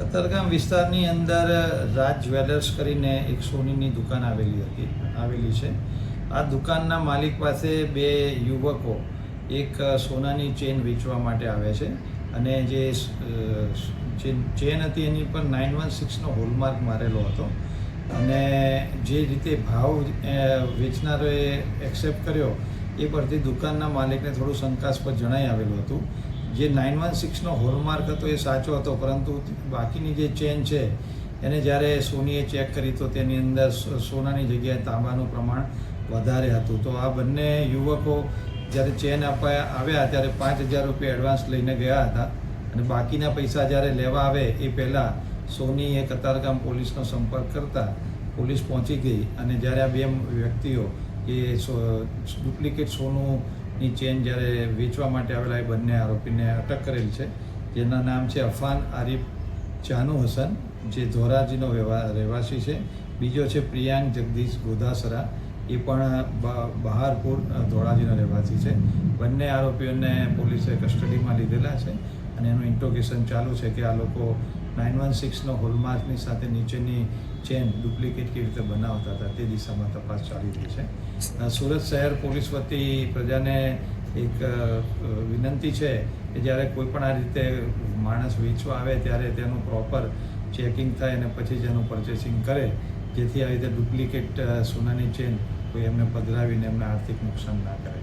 કતારગામ વિસ્તારની અંદર રાજ જ્વેલર્સ કરીને એક સોનીની દુકાન આવેલી હતી, આવેલી છે. આ દુકાનના માલિક પાસે બે યુવકો એક સોનાની ચેન વેચવા માટે આવે છે અને જે ચેન હતી એની પર નાઇન વન સિક્સનો હોલમાર્ક મારેલો હતો અને જે રીતે ભાવ વેચનારોએ એક્સેપ્ટ કર્યો એ પરથી દુકાનના માલિકને થોડું શંકાસ્પદ જણાઈ આવેલું હતું. જે નાઇન વન સિક્સનો હોલમાર્ક હતો એ સાચો હતો, પરંતુ બાકીની જે ચેન છે, એને જ્યારે સોનીએ ચેક કરી તો તેની અંદર સોનાની જગ્યાએ તાંબાનું પ્રમાણ વધારે હતું. તો આ બંને યુવકો જ્યારે ચેન આપવા આવ્યા ત્યારે પાંચ હજાર રૂપિયા એડવાન્સ લઈને ગયા હતા અને બાકીના પૈસા જ્યારે લેવા આવે એ પહેલાં સોનીએ કતારગામ પોલીસનો સંપર્ક કરતા પોલીસ પહોંચી ગઈ અને જ્યારે આ બે વ્યક્તિઓ એ ડુપ્લિકેટ ડુપ્લિકેટ સોનુંની ચેન જ્યારે વેચવા માટે આવેલા એ બંને આરોપીને અટક કરેલ છે. જેના નામ છે અફાન આરિફ ચાનુ હસન, જે ધોરાજીનો રહેવાસી છે. બીજો છે પ્રિયાંક જગદીશ ગોધાસરા એ પણ બહારપુર ધોળાજીનો રહેવાસી છે. બંને આરોપીઓને પોલીસે કસ્ટડીમાં લીધેલા છે અને એનું ઇન્ટ્રોગેશન ચાલુ છે કે આ લોકો નાઇન વન સિક્સનો હોલમાર્કની સાથે નીચેની ચેન ડુપ્લિકેટ કેવી રીતે બનાવતા હતા તે દિશામાં તપાસ ચાલી રહી છે. સુરત શહેર પોલીસ વતી પ્રજાને એક વિનંતી છે કે જ્યારે કોઈ પણ આ રીતે માણસ વેચવા આવે ત્યારે તેનું પ્રોપર ચેકિંગ થાય અને પછી જ એનું પરચેસિંગ કરે, જેથી આવી રીતે ડુપ્લિકેટ સોનાની ચેન કોઈ એમને પધરાવીને એમને આર્થિક નુકસાન ના કરે.